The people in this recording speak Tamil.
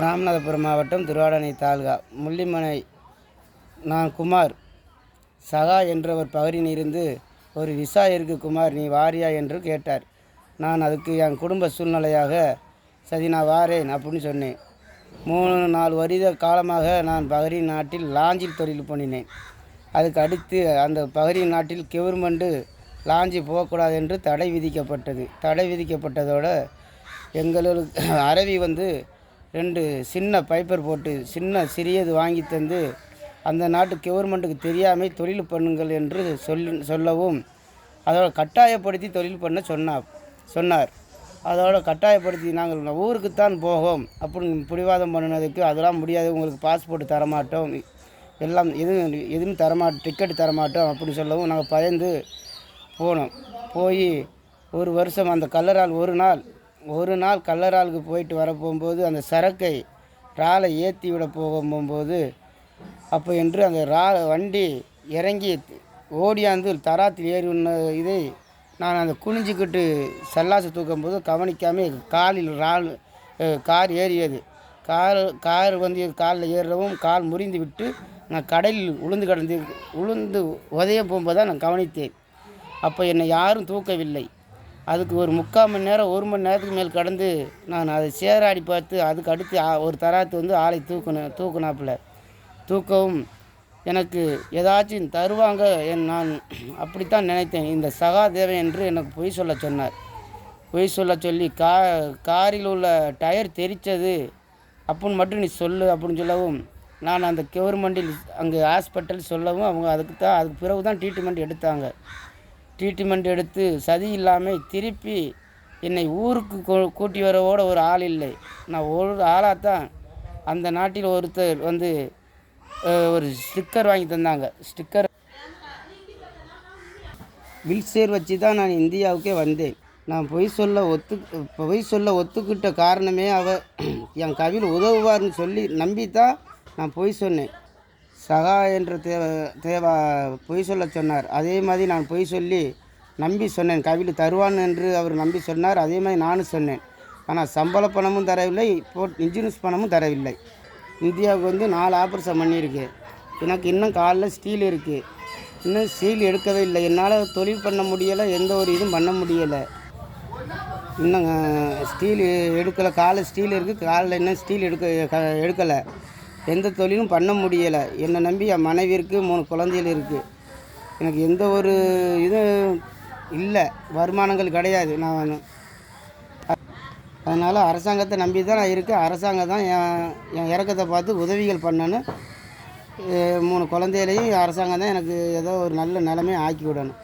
ராமநாதபுரம் மாவட்டம் திருவாடானை தாலுகா. முள்ளிமனை நான் குமார். சகா என்றவர் பகுதியில் இருந்து ஒரு விசா இருக்கு குமார் நீ வாரியா என்று கேட்டார். நான் அதுக்கு என் குடும்ப சூழ்நிலையாக சரி நான் வாரேன் அப்படின்னு சொன்னேன். மூணு நாலு வருட காலமாக நான் பஹரி நாட்டில் லாஞ்சில் தொழில் பண்ணினேன் அதுக்கு அடுத்து அந்த பஹரி நாட்டில் கவர்மெண்ட்டு லாஞ்சி போகக்கூடாது என்று தடை விதிக்கப்பட்டது. தடை விதிக்கப்பட்டதோடு எங்களுக்கு அரவி வந்து ரெண்டு சின்ன பைப்பர் போட்டு சின்ன சிறியது வாங்கி தந்து அந்த நாட்டு கவர்மெண்ட்டுக்கு தெரியாமல் தொழில் பண்ணுங்கள் என்று சொல்லி சொல்லவும் அதோட கட்டாயப்படுத்தி தொழில் பண்ண சொன்னார் சொன்னார். அதோட கட்டாயப்படுத்தி நாங்கள் ஊருக்குத்தான் போகும். அப்படின்னு பிடிவாதம் பண்ணினதுக்கு அதெல்லாம் முடியாது உங்களுக்கு பாஸ்போர்ட் தரமாட்டோம். எல்லாம் எதுவும் எதுவும் தரமாட்டோம் டிக்கெட் தரமாட்டோம் அப்படின்னு சொல்லவும் நாங்கள் பயந்து போனோம். போய் ஒரு வருஷம் அந்த கல்லறால் ஒரு நாள் ஒரு நாள் கல்லறாலுக்கு போயிட்டு வர போகும்போது அந்த சரக்கை ராலை ஏற்றி விட போகும்போது அப்போ என்று அந்த ரா வண்டி இறங்கி ஓடியாந்து தராத்தில் ஏறி உள்ள இதை நான் அந்த குனிஞ்சிக்கிட்டு சல்லாசு தூக்கும்போது கவனிக்காமல் காலில் ரால் கார் ஏறியது. கார் கார் வந்து காலில் ஏறவும் கால் முறிந்து விட்டு நான் கடலில் உளுந்து கிடந்து உளுந்து உதய போகும்போது தான் நான் கவனித்தேன். அப்போ என்னை யாரும் தூக்கவில்லை. அதுக்கு ஒரு முக்கால் மணி நேரம் ஒரு மணி நேரத்துக்கு மேல் கடந்து நான் அதை சேராடி பார்த்து அதுக்கு அடுத்து ஒரு தராத்து வந்து ஆளை தூக்கணும் தூக்கினாப்புல. தூக்கவும் எனக்கு ஏதாச்சும் தருவாங்க என் நான் அப்படித்தான் நினைத்தேன். இந்த சகாதேவன் என்று எனக்கு பொய் சொல்ல சொன்னார். பொய் சொல்ல சொல்லி கா காரில் உள்ள டயர் தெரித்தது அப்படின்னு மட்டும் நீ சொல்லு அப்படின்னு சொல்லவும் நான் அந்த கவர்மெண்டில் அங்கே ஹாஸ்பிட்டல் சொல்லவும் அவங்க அதுக்கு தான் அதுக்கு பிறகு தான் ட்ரீட்மெண்ட் எடுத்தாங்க. ட்ரீட்மெண்ட் எடுத்து சதி இல்லாமல் திருப்பி என்னை ஊருக்கு கூ- கூட்டி வரவோட ஒரு ஆள் இல்லை. நான் ஒரு ஆளாக தான் அந்த நாட்டில் ஒருத்தர் வந்து ஒரு ஸ்டிக்கர் வாங்கி தந்தாங்க. ஸ்டிக்கர் வீல்சேர் வச்சு தான் நான் இந்தியாவுக்கே வந்தேன். நான் பொய் சொல்ல ஒத்து பொய் சொல்ல ஒத்துக்கிட்ட காரணமே அவ என் கவியில் உதவுவார்னு சொல்லி நம்பி தான் நான் பொய் சொன்னேன். சகா என்ற தேவ தேவா பொய் சொல்ல சொன்னார். அதே மாதிரி நான் பொய் சொல்லி நம்பி சொன்னேன். கவிழ் தருவான் என்று அவர் நம்பி சொன்னார். அதே மாதிரி நானும் சொன்னேன். ஆனால் சம்பள பணமும் தரவில்லை. இப்போ இன்சூரன்ஸ் பணமும் தரவில்லை. இந்தியாவுக்கு வந்து நாலு ஆப்ரேஷன் பண்ணியிருக்கு. எனக்கு இன்னும் காலில் ஸ்டீல் இருக்குது இன்னும் ஸ்டீல் எடுக்கவே இல்லை. என்னால் தொழில் பண்ண முடியலை. எந்த ஒரு இதுவும் பண்ண முடியலை. இன்னும் ஸ்டீல் எடுக்கலை. காலில் ஸ்டீல் இருக்குது காலில் இன்னும் ஸ்டீல் எடுக்க க- எடுக்கலை. எந்த தொழிலும் பண்ண முடியலை. என்னை நம்பி என் மனைவி இருக்குது மூணு குழந்தைகள் இருக்குது எனக்கு எந்த ஒரு இதுவும் இல்லை. வருமானங்கள் கிடையாது. நான் அதனால் அரசாங்கத்தை நம்பி தான் நான் இருக்கேன். அரசாங்கம் தான் என் என் இறக்கத்தை பார்த்து உதவிகள் பண்ணணும் மூணு குழந்தைகளையும் அரசாங்கம் தான் எனக்கு ஏதோ ஒரு நல்ல நிலைமையை ஆக்கி விடணும்.